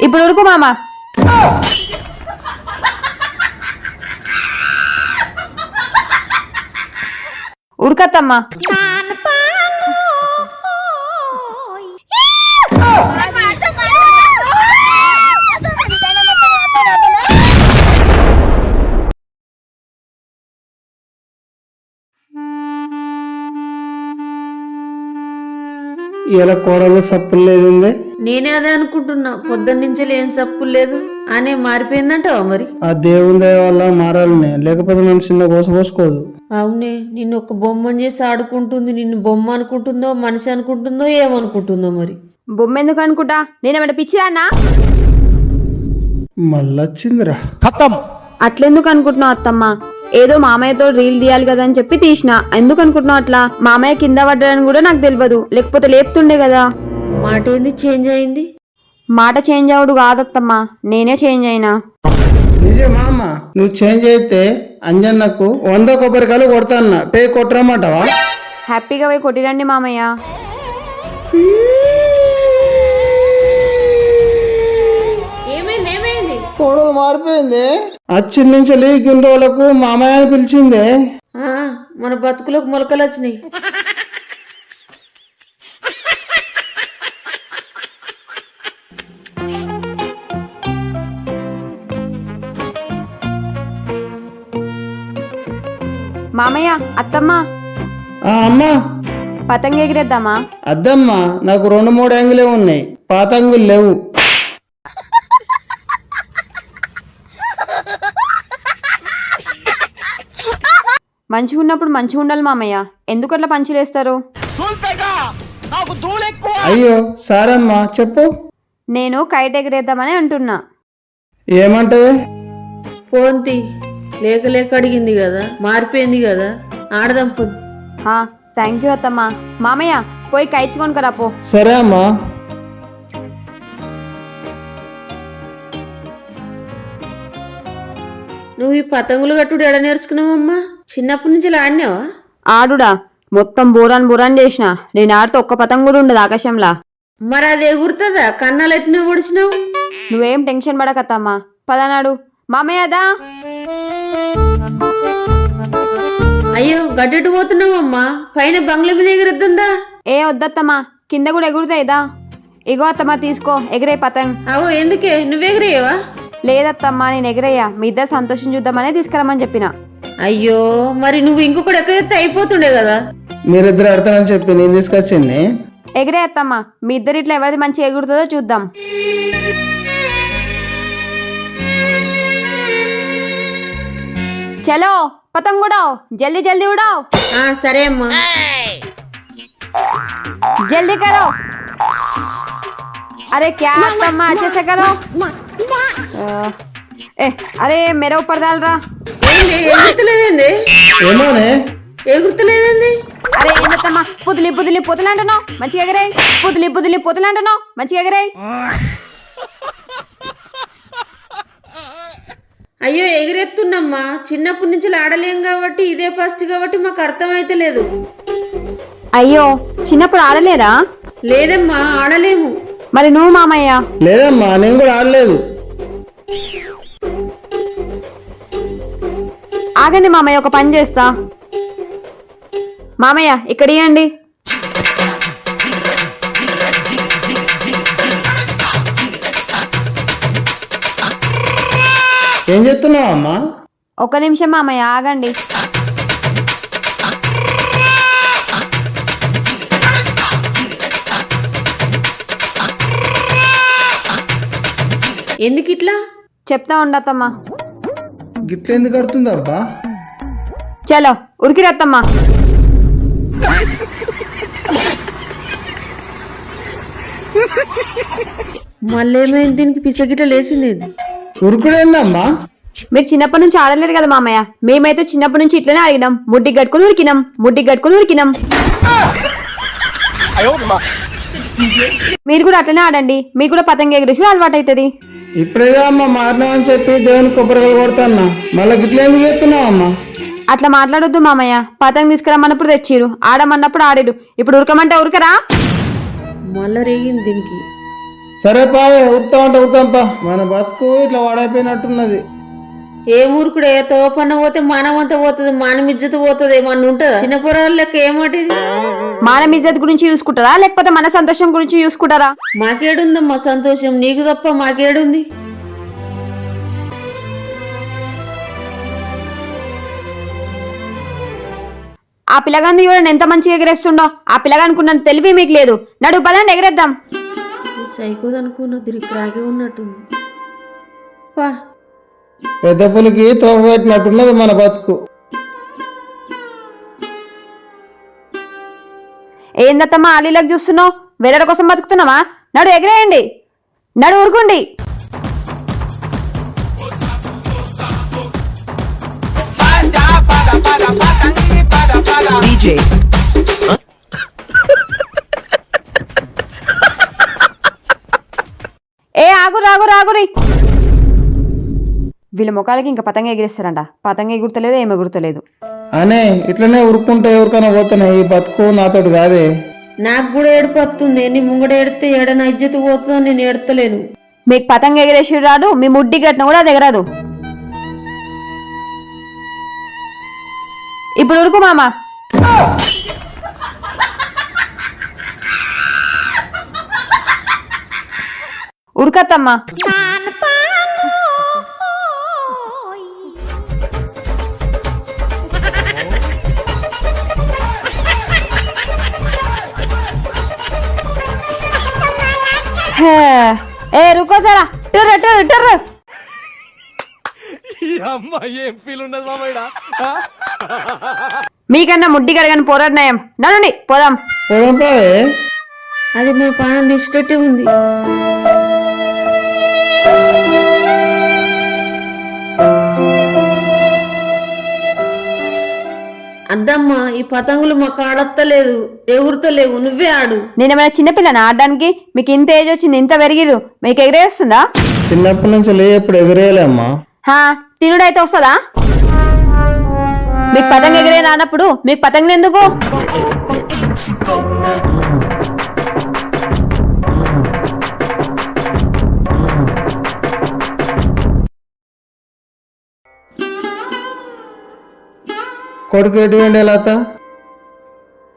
ఇప్పుడు ఉరుకు మామ. ఉరకత్తమ్మా. ఇలా కూరలో సప్పులు లేదుంది? నేనే అదే అనుకుంటున్నా. పొద్దున్నుంచి ఏం సప్పు లేదు. అనే మారిపోయిందంటావా మరి? ఆ దేవుని దయ వల్ల మారాలని. లేకపోతే నన్ను చిన్న కోసపోసుకోదు అవునే నిన్ను ఒక బొమ్మని చేసి ఆడుకుంటుంది. నిన్ను బొమ్మ అనుకుంటుందో మనిషి అనుకుంటుందో ఏమనుకుంటుందో మరి? బొమ్మ ఎందుకు అనుకుంటా? నేనేమంటే పిచ్చిదాన్నా? మళ్ళొచ్చిందిరా. అట్లెందుకు అనుకుంటున్నావు అత్తమ్మ? ఏదో మామయ్యతో రీల్ తీయాలి కదా అని చెప్పి తీసిన. ఎందుకు అనుకుంటున్నావు అట్లా? మామయ్య కింద పడ్డాడని కూడా నాకు తెలియదు లేకపోతే లేపుతుండే కదా. మాట ఏంది? చేంజ్ అయింది? మాట చేంజ్ అవుడు కాదత్తమ్మ. నేనే చేంజ్ అయినా. నిజమా అమ్మ? నువ్వు చేంజ్ అయితే అంజన్నకు వంద కొబ్బరికాయలు కొడతాన్న. పే కొట్టరమ్మంటావా? హ్యాపీగా పోయి కొట్టిరండి మామయ్య. ఏమైంది? ఏమైంది? కోడలు మారిపోయింది. అచ్చి నుంచి గిన్ని రోజులకు మామయ్య అని పిలిచిందే. ఆ, మన బతుకులకు మొలకలు వచ్చినాయి. మామయ్య అత్తమ్మ. ఆ అమ్మా. పతంగ ఎగిరేద్దామా అద్దమ్మా నాకు రెండు మూడు యాంగులే ఉన్నాయి. పాత అంగులు లేవు. మంచిగా ఉన్నప్పుడు మంచిగా ఉండాలి మామయ్య. ఎందుకు అట్లా పంచులేస్తారు? అయ్యో సారమ్మా చెప్పు. నేను కైట్ ఎగిరేద్దామని అంటున్నా. ఏమంటావే? పోంతి లేక లేక అడిగింది కదా మారిపోయింది కదా ఆడదాం పో హా థ్యాంక్ యూ అత్తమ్మ. మామయ్య పోయి కైట్స్ కొనుకరా పో. సరే అమ్మా. నువ్వు ఈ పతంగులు కట్టుడు ఎడ నేర్చుకున్నావమ్మా? చిన్నప్పటి నుంచి ఆడినావా? ఆడుడా. మొత్తం బోరాన్ బోరాన్ చేసిన. నేను ఆడితే ఒక్క పతంగు కూడా ఉండదు ఆకాశంలా. మరి అది ఎగురుతుందా? కన్నాలు ఎట్టినా పొడిచినావు? నువ్వేం టెన్షన్ పడకత్తమ్మా. పదనాడు. మామయ్యదా అయ్యో గడ్డెట్టు పోతున్నావమ్మా పైన బంగ్లా మీద ఎగురుద్దా ఏ వద్దత్తమ్మా. కింద కూడా ఎగురుతాయిదా ఇగో అత్తమ్మా తీసుకో. ఎగిరే పతంగ్. అవో ఎందుకే? నువ్వెగిరేయవా లేదత్తమ్మా నేను ఎగిరయ్యా మీ ఇద్దరు సంతోషం చూద్దామనే తీసుకురమ్మని చెప్పిన. అయ్యో మరి నువ్వు ఇంకొకటి ఎక్కడైతే అయిపోతుండే కదా మీరిద్దరు ఆడతారని చెప్పి నేను తీసుకొచ్చింది ఎగిరే అత్తమ్మా మీ ఇద్దరు ఇట్లా ఎవరిది మంచిగా ఎగురుతుందో చూద్దాం చలో పతంగ్ ఉడావ్ జల్దీ జల్దీ ఉడావ్ ఆ సరే అమ్మా जल्दी करो अरे क्या अम्मा अच्छे से करो अ, ఏ అరే మెర ఊపర్ దాలరా. ఎగురుతలేదండి ఏమోనే. గుర్తులేదండి అరే ఏమత్తమ్మ పుదిలి పుదిలి పొతులు మంచి ఎగరే ఎగరాయి. పుదిలి పుదిలి పొతులు మంచి ఎగరే ఎగరాయి. అయ్యో ఎగిరెత్తున్నమ్మా. చిన్నప్పటి నుంచి ఆడలేం కాబట్టి ఇదే ఫస్ట్ కాబట్టి మాకు అర్థమైతే లేదు. అయ్యో చిన్నప్పుడు ఆడలేరా లేదమ్మా ఆడలేము. మరి నువ్వు మామయ్యా? లేదమ్మా నేను కూడా ఆడలేదు. ఆగండి మామయ్య ఒక పని చేస్తా. మామయ్య ఇక్కడ ఇవ్వండి ఏం చెప్తున్నావు అమ్మా? ఒక నిమిషం మామయ్య ఆగండి. ఎందుకు ఇట్లా చెప్తా ఉండత్తమ్మా. గిట్ల ఎందుకు ఆడుతుంది అబ్బా? చలో ఉరికిరత్తమ్మా మళ్ళీ ఏమైంది దీనికి పిసగిట లేచింది. ఉరుకుడేందమ్మా మీరు చిన్నప్పటి నుంచి ఆడలేరు కదా మామయ్య. మేమైతే చిన్నప్పటి నుంచి ఇట్లనే అడిగినాం. ముడ్డి గట్టుకుని ఉరికినాం. ముడ్డి గట్టుకుని ఉరికినాం. మీరు కూడా అట్లనే ఆడండి. మీకు కూడా పతంగ ఎగురేసి అలవాటు అవుతుంది ఇప్పుడేగా అమ్మా మారినామని చెప్పి దేవుని కొబ్బరికాయలు కొడతాన్నా. మళ్ళీ గిట్ల ఎందుకు చెప్తున్నావు అమ్మా? అట్లా మాట్లాడొద్దు మామయ్య. పతంగ తీసుకురమ్మన్నప్పుడు తెచ్చిరు. ఆడమన్నప్పుడు ఆడిడు. ఇప్పుడు ఉరకమంటే ఉరకరా? మళ్ళా రేగింది దీనికి. సరే పా ఉరుకుతా ఉంటే ఉరుకుతాం పా. మన బతుకు ఇట్లా వాడైపోయినట్టున్నది. ఏ మూర్ఖుడు ఏ తోపన్న పోతే మానవంతా పోతుంది మానమిజ్జత పోతుంది ఏమన్నా ఉంటుందా? చిన్న పొరాల లెక్క ఏమంటిది? మానం ఇజ్జత్ గురించి చూసుకుంటారా? లేకపోతే మన సంతోషం గురించి చూసుకుంటారా? మాకేడుందమ్మా సంతోషం నీకు తప్ప మాకేడుంది? ఆ పిల్లగాన్ని చూడండి ఎంత మంచిగా ఎగరేస్తుండో. ఆ పిల్లగానుకున్నంత తెలివి మీకు లేదు. నడు పదండి ఎగరేద్దాం. ఈ సైకోది అనుకున్న తిరిగి రాగే ఉన్నట్టుంది. పా. పెద్ద పులికి తోక పెట్టినట్టున్నది మన బతుకు. ఏందత్తమ్మా ఆలీలకు చూస్తున్నావు? వేరే కోసం బతుకుతున్నావా? నడు ఎగరేయండి. నడు ఊరుకోండి. DJ. ఏ ఆగురు ఆగురు ఆగురి వీళ్ళ ముఖాలకి ఇంకా పతంగ ఎగిరేస్తారంట. పతంగ ఎగురుతలేదు ఏమి ఎగురుతలేదు. అనే ఇట్లనే ఉరుక్కుంటే ఎవరికైనా పోతున్నాయి ఈ బతుకు నాతోటి కాదే. నాకు కూడా ఏడుపు వస్తుంది. నీ ముంగడ ఏడితే ఏడ నా ఇజ్జత పోతుందో నేను ఏడతలేను. మీకు పతంగ ఎగిరేసి రాదు మీ ముడ్డి గట్టిన కూడా అది ఎగరదు. ఇప్పుడు ఉరుకు మామ. ఉరకత్తమ్మా. ఏ రుకో సరా టర్రు టర్రు టర్రు మీకన్నా ముడ్డి గడగని పోరాడినాయం నన్ను పోదాం అది మన ప్రాణం తీసేటట్టే ఉంది అద్దమ్మా ఈ పతంగులు మాకు ఆడత్తలేదు ఎగురుతలేవు నువ్వే ఆడు. నేనేమైనా చిన్నపిల్లనా ఆడడానికి మీకు ఇంత ఏజ్ వచ్చింది ఇంత పెరిగిరు మీకు ఎగిరేస్తుందా? చిన్నప్పటి నుంచి లే ఎప్పుడు ఎగిరేయలే అమ్మా. హా తినుడైతే వస్తుందా? మీకు పతంగ ఎగిరే రానప్పుడు మీకు పతంగులు ఎందుకు? కొడుకు ఎటు వెండే లత?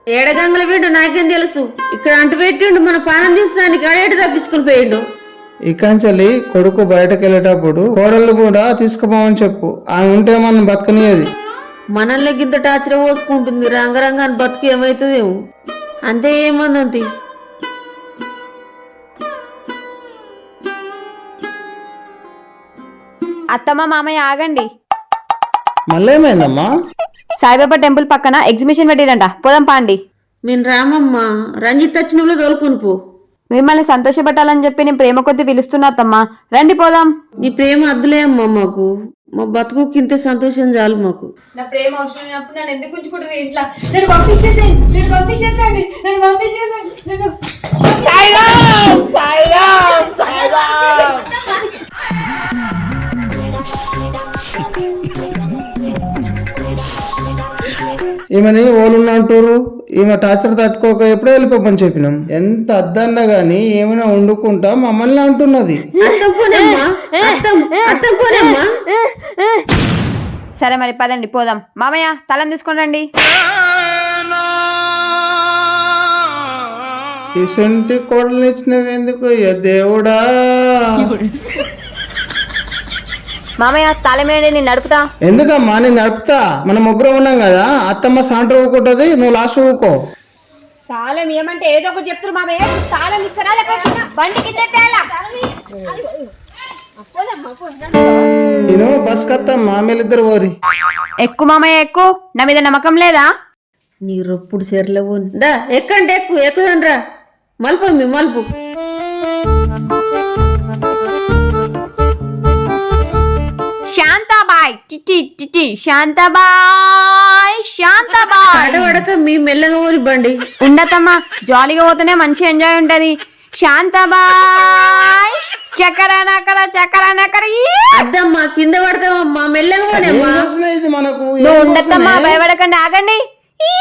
ఏడగంగల వీడు నాకేం తెలుసు. ఇక్కడ అంటు పెట్టిండు మన ప్రాణం తీస్తానికి అడేటి తప్పించుకుని పోయిండు? ఇకంచెలి కొడుకు బయటకు వెళ్ళేటప్పుడు కోడళ్ళు కూడా తీసుకుపోమని చెప్పు. ఆమె ఉంటే మనం బతకనియది. మనల్ని గింత టార్చర్ పోసుకుంటుంది రంగరంగాన్ని బతుకు ఏమవుతుందేమో అంతే ఏమందంతి అత్తమ్మ మామయ్య ఆగండి. మళ్ళీ ఏమైందమ్మా సాయిబాబా టెంపుల్ పక్కన ఎగ్జిబిషన్ పెట్టిరంట. పోదాం పాండి. మేము రామమ్మ. రంజిత్ వచ్చినప్పుడు తోలుకొని పో. మిమ్మల్ని సంతోషపెట్టాలని చెప్పి నేను ప్రేమ కొద్ది పిలుస్తున్నా అత్తమ్మ. రండి పోదాం. నీ ప్రేమ అద్దులే అమ్మా మాకు. మా బతుకుకి ఇంత సంతోషం చాలు మాకు. నా ప్రేమ అవసరం లేనప్పుడు నన్ను ఎందుకు ఉంచుకుంటారు ఇంట్లో? నేను పంపించేసేయండి. నేను పంపించేసేయండి నేను పంపించేసేయండి నేను ఈమెని ఓలున్న అంటారు ఈమె టార్చర్ తట్టుకోక ఎప్పుడో వెళ్ళిపోమని చెప్పినాం. ఎంత అద్దన్నా గాని ఏమైనా వండుకుంటా మమ్మల్ని అంటున్నది. సరే మరి పదండి పోదాం. మామయ్య తలం తీసుకొని రండి. ఇసంటి కోడలు ఇచ్చినవి ఎందుకు దేవుడా? మామయ్య తాళమేయండి నేను నడుపుతా. ఎందుకమ్మా? నేను నడుపుతా. మన ముగ్గురం ఉన్నాం కదా. అత్తమ్మ సాంటర్ ఊకుంటది నువ్వు లాస్ట్ ఊకో తాళం ఏమంటే ఏదో ఒకటి చెప్తారు మామయ్య. తాళం ఇస్తారా లేకపోతే బండి కింద నేను బస్ కత్తమ్మా ఓరి. ఎక్కువ మామయ్య ఎక్కువ నా మీద నమ్మకం లేదా? నీ రొప్పుడు సెర్లేవు దా ఎక్కండి ఎక్కు ఎక్కుదండ్రా మలుపు మీ మలుపు. టిటి శాంతాబాయ్ శాంతాబాయ్. ఆడవడక మీ మెల్లగా ఊరి బండి. ఉండతమ్మా జాలీగా పోతేనే మంచి ఎంజాయ్ ఉంటది. శాంతాబాయ్ చక్కర నకర చక్కర నకర! అద్దమ్మా కింద పడతామమ్మా మెల్లగా పోనేమ్మా ఏం చేసినా ఇది మనకు? నువ్వు ఉండత్తమ్మా భయపడకండి ఆగండి. ఈ!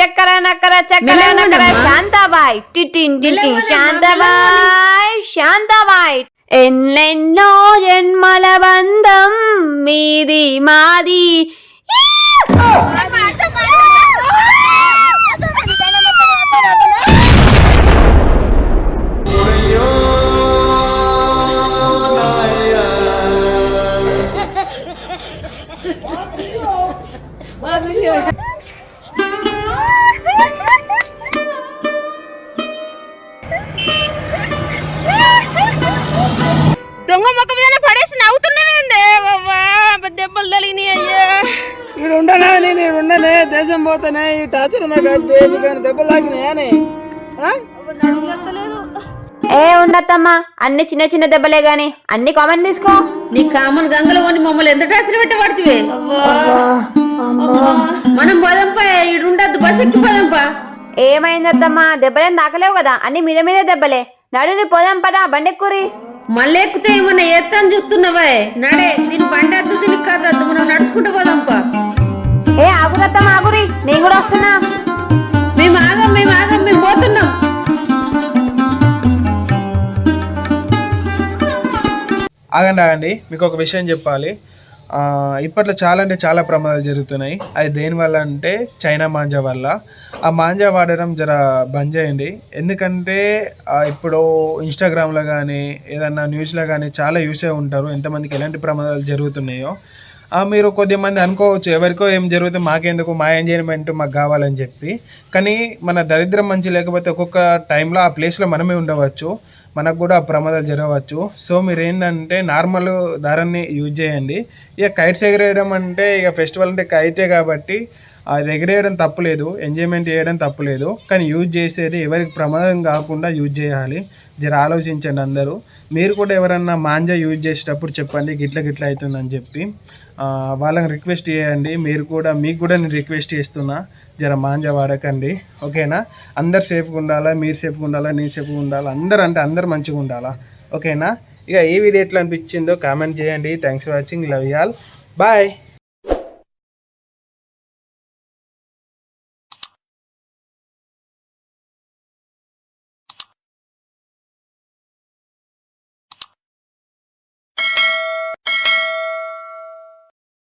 చక్కర నక్కర చక్కర మెల్లగా నక్కర. శాంతాబాయ్. టిటిన్ టిటిన్ శాంతాబాయ్ శాంతాబాయ్. ఎన్నెన్నో జన్మల బంధం మీది మాది ఉండనే నేను ఉండనే దేశం పోతానే ఈ టార్చర్ నాకు కానీ దెబ్బలు ఏ ఉండత్తమ్మా అన్ని చిన్న చిన్న దెబ్బలే గాని అన్ని కామన్ తీసుకో. నీ కామన్ గంగలో కొని మమ్మల్ని ఎంత టార్చర్ పెట్టబడితే మనం పోదాంపా ఇడు ఉండద్దు బస్ ఎక్కి పోదాంపా. ఏమైందత్తమ్మా దెబ్బలేం తాకలేవు కదా అన్ని మీద మీదే దెబ్బలే. నడుని పోదాం పదా బండెక్కురి. మళ్ళీ ఎక్కితే ఏమన్నా ఎత్తని చూస్తున్నావా? నాడే దీని బండి అద్దు దీనికి కాదద్దు మనం నడుచుకుంటూ పోదాంపా. ఏ ఆగురత్తమ్మా ఆగురి. నేను కూడా వస్తున్నా. మేము ఆగం మేము ఆగం మేము పోతున్నాం. ఆగండి ఆగండి. మీకు ఒక విషయం చెప్పాలి. ఆ, ఇప్పట్లో చాలా అంటే చాలా ప్రమాదాలు జరుగుతున్నాయి. అది దేనివల్ల అంటే చైనా మాంజా వల్ల. ఆ మాంజా వాడడం జర బంద్ చేయండి. ఎందుకంటే ఇప్పుడు ఇన్స్టాగ్రామ్లో కానీ ఏదన్నా న్యూస్లో కానీ చాలా యూసే ఉంటారు. ఎంతమందికి ఎలాంటి ప్రమాదాలు జరుగుతున్నాయో. మీరు కొద్దిమంది అనుకోవచ్చు. ఎవరికో ఏం జరిగితే మాకెందుకు మా ఎంజాయ్మెంట్ మాకు కావాలని చెప్పి. కానీ మన దరిద్రం మంచి లేకపోతే ఒక్కొక్క టైంలో ఆ ప్లేస్లో మనమే ఉండవచ్చు. మనకు కూడా ప్రమాదాలు జరగవచ్చు. సో మీరు ఏంటంటే నార్మల్ దారాన్ని యూజ్ చేయండి. ఇక కైట్స్ ఎగరేయడం అంటే ఇక ఫెస్టివల్ అంటే కైటే కాబట్టి అది ఎగరేయడం తప్పులేదు ఎంజాయ్మెంట్ చేయడం తప్పులేదు కానీ యూజ్ చేసేది ఎవరికి ప్రమాదం కాకుండా యూజ్ చేయాలి. జర ఆలోచించండి అందరూ. మీరు కూడా ఎవరన్నా మాంజా యూజ్ చేసేటప్పుడు చెప్పండి గిట్ల గిట్ల అవుతుందని చెప్పి. వాళ్ళని రిక్వెస్ట్ చేయండి. మీరు కూడా మీకు కూడా నేను రిక్వెస్ట్ చేస్తున్నా. జర మాంజా వాడకండి. ఓకేనా అందరు సేఫ్గా ఉండాలా? మీరు సేఫ్గా ఉండాలా? నేను సేఫ్గా ఉండాలా? అందరు అంటే అందరు మంచిగా ఉండాలా? ఓకేనా ఇక ఏ వీడియో ఎట్లా అనిపించిందో కామెంట్ చేయండి. Thanks for watching love y'all bye